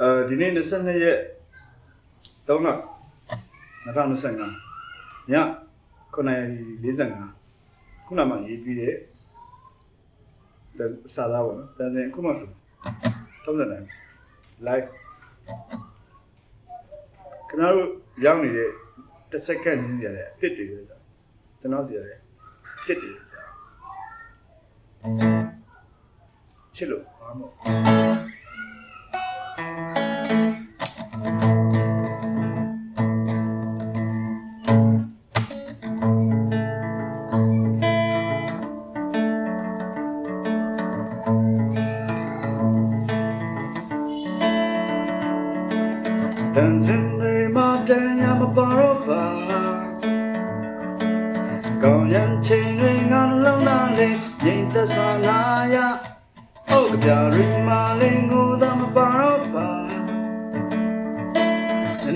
အဲဒီနေ့22ရက်3လ2025ည9:45ခုနမှရေးပြီးတဲ့စာသားပေါ့နော်တန်စင်အခုမှဆိုတုံးတယ် live ကျွန်တော်တို့ရောက်နေတဲ့တစ်စက္ကန့်ကြီးရတယ်အစ်စ်တွေပဲကြာကျွန်တော်စီရတယ်အစ်စ်တွေပဲကြာချစ်လို့ဘာမို့တ န်စင်တွေမှာတန်ရမပါတော့ပါကောင်းရန်ချိန်တွေငါနှလုံးသားလေးငြိမ်သက်စွာလာရဟုတ်ကြပြရီမာလင်းကိုသာမပါတော့ပါ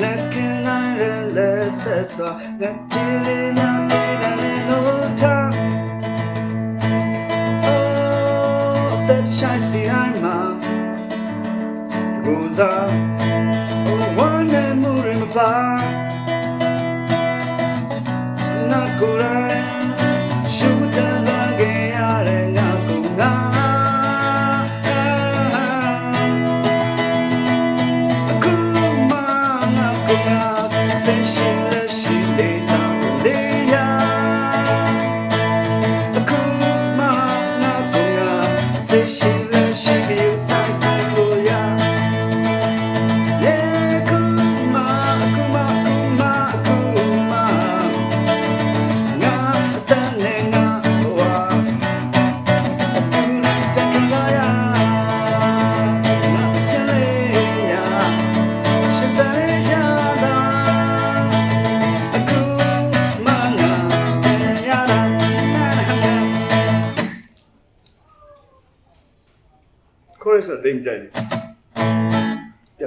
နဲ့ကင်းနိုင်ရလဲဆက်စွာငါချီလေးနာပြေးတယ်လို့ထား Oh, that shine see I'm goes on. Oh, one and moving by. Not good, I shoot chorus အသိမကြိုက်ဘူးပြ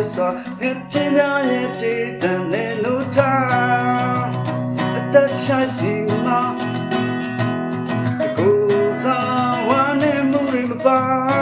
less so it's in the teeth and then no time that shy see ma goes on one and moving ba na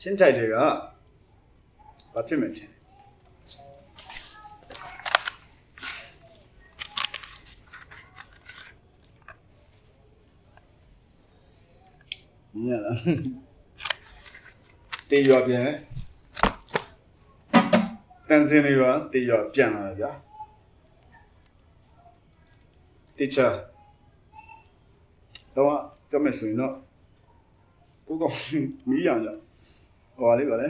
ချင်းကြိုက်တွေကဘာဖြစ်မယ်ချင်းညလာတေးရွာပြန်တန်စင်းလေးရွာတေးရွာပြန်လာတယ်ဗျာတေချာတော့ကြောက်မယ်ဆိုရင်တော့ကိုကောင်မီးရအောင် ကြဟောလေးပါလေ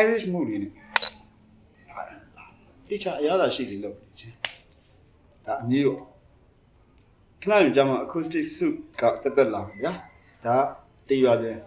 Irish mood လေးနဲ့တေချာအရသာရှိလေးလို့ချင်းဒါအမျိုးခဏရင်ကြာမှ acoustic suit ကတက်တက်လာဗျာဒါတေးရွာပြန်